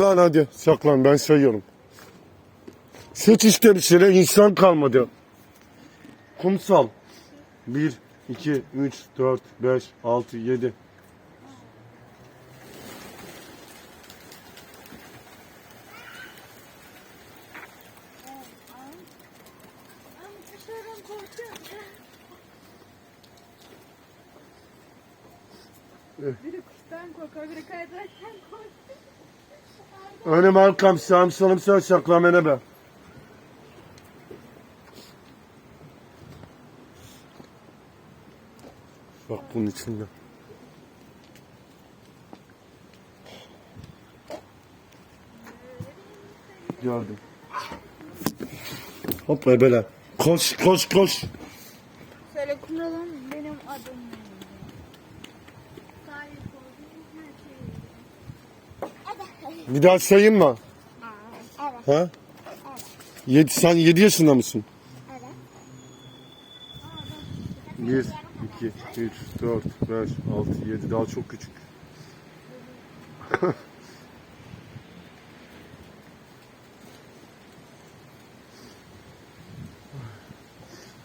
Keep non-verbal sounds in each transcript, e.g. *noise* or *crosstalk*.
Lan hadi saklan ben sayıyorum. Seç işte bir şeyler insan kalmadı. Kumsal. 1, 2, 3, 4, 5, 6, 7. Ama kuşlardan korkuyorum. Biri kuştan korkuyor, biri kaydıraktan korkuyor. Önüm arkam sağım solum sen saklan beni be. Bak bunun içinde. Gördüm. Hop ebele. Koş koş koş. Söyle kumralım Bir daha sayayım mı? Evet. Ha? Yedi, sen 7 yaşında mısın? Evet. 1, 2, 3, 4, 5, 6, 7 daha çok küçük. *laughs*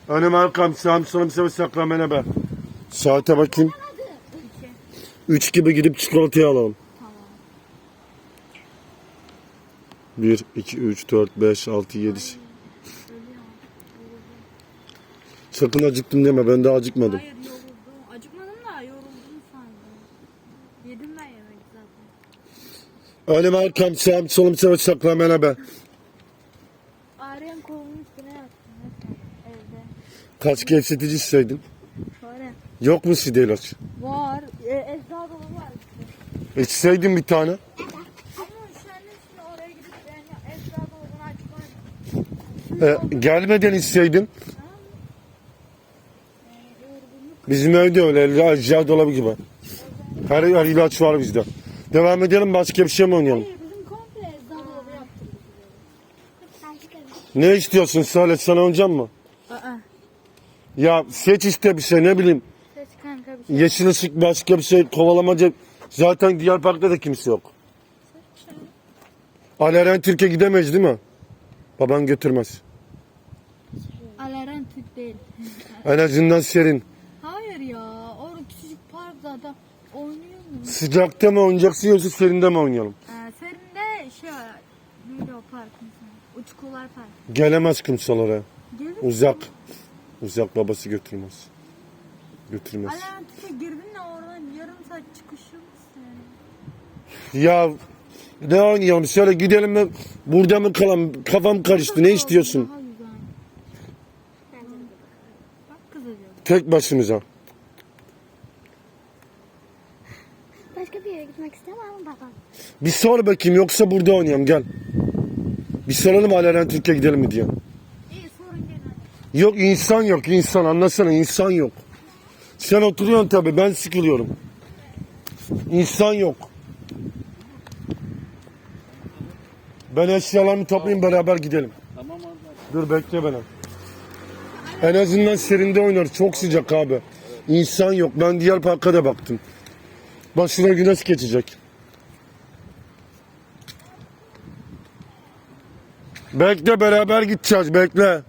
Önüm arkam sağım solum sever saklamene be. Saate bakayım. 3 gibi gidip çikolatayı alalım. Tamam. 1, 2, 3, 4, 5, 6, 7. Ölüyorum. Sakın acıktım deme ben daha acıkmadım. Hayır yoruldum. Acıkmadım da yoruldum sandım. Yedim ben yemek zaten. Önüm arkam sağım solum sever saklamene be. Ağrıyan kolumun üstüne yattım. Evde. Kaç gevşetici isteydin? Şöyle. Yok mu side ilaç? Var. E, ecza dolu var. işte. İçseydin bir tane. Ama üşendim şimdi oraya gidip yani ecza dolabını açmak. E, gelmeden içseydin. Bizim evde öyle aşağı dolabı gibi. Her yer ilaç var bizde. Devam edelim başka bir şey mi oynayalım? Yaptırdık. Ne istiyorsun söyle sana oynayacağım mı? Aa. Ya seç işte bir şey ne bileyim. Seç kanka bir şey. Yeşil ışık başka bir şey kovalamaca. Zaten diğer parkta da kimse yok. Aleren Türkiye gidemeyiz değil mi? Baban götürmez. Değil. En azından *laughs* serin. Hayır ya. Orada küçücük park zaten. Oynuyor mu? Sıcakta mı oynayacaksın yoksa serinde mi oynayalım? Ee, serinde şey var. Neydi o park? Uçkular Park. Gelemez kumsal oraya. Gelir Uzak. Uzak babası götürmez. Götürmez. Türk'e girdin de oradan yarım saat çıkışı mısın? Ya ne oynayalım söyle gidelim mi burada mı kalalım kafam karıştı ne istiyorsun Daha güzel. Bak kız ediyor. tek başımıza Başka bir yere gitmek istemem babam. bir sor bakayım yoksa burada oynayalım gel bir soralım Aleren Türkiye gidelim mi diye İyi sorun gene. yok insan yok insan anlasana insan yok sen oturuyorsun tabi ben sıkılıyorum İnsan yok ben eşyalarımı toplayayım beraber gidelim Tamam abi. Dur bekle beni. En azından serinde oynar. Çok sıcak abi. İnsan yok. Ben diğer parka da baktım. Başına güneş geçecek. Bekle beraber gideceğiz bekle.